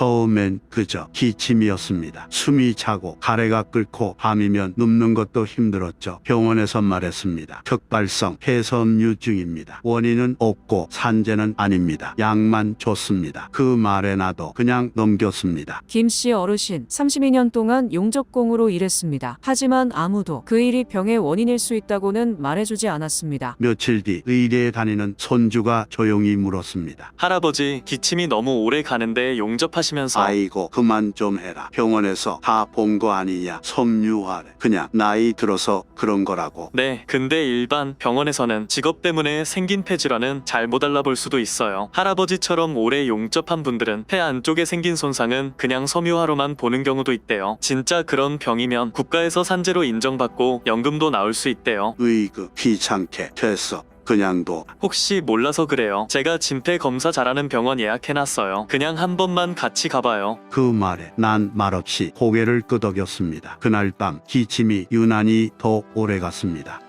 처음엔 그저 기침이었습니다. 숨이 차고 가래가 끓고 밤이면 눕는 것도 힘들었죠. 병원에서 말했습니다. 특발성 폐섬유증입니다. 원인은 없고 산재는 아닙니다. 약만 줬습니다. 그 말에 나도 그냥 넘겼습니다. 김씨 어르신 32년 동안 용접공으로 일했습니다. 하지만 아무도 그 일이 병의 원인일 수 있다고는 말해주지 않았습니다. 며칠 뒤 의대에 다니는 손주가 조용히 물었습니다. 할아버지, 기침이 너무 오래 가는데 용접하시 면서 아이고 그만 좀 해라. 병원에서 다 본 거 아니냐. 섬유화래. 그냥 나이 들어서 그런 거라고. 네, 근데 일반 병원에서는 직업 때문에 생긴 폐 질환은 잘못 알아볼 수도 있어요. 할아버지처럼 오래 용접한 분들은 폐 안쪽에 생긴 손상은 그냥 섬유화로만 보는 경우도 있대요. 진짜 그런 병이면 국가에서 산재로 인정받고 연금도 나올 수 있대요. 으이그 귀찮게 됐어. 그냥 둬. 혹시 몰라서 그래요. 제가 진폐 검사 잘하는 병원 예약해놨어요. 그냥 한 번만 같이 가봐요. 그 말에 난 말없이 고개를 끄덕였습니다. 그날 밤 기침이 유난히 더 오래 갔습니다.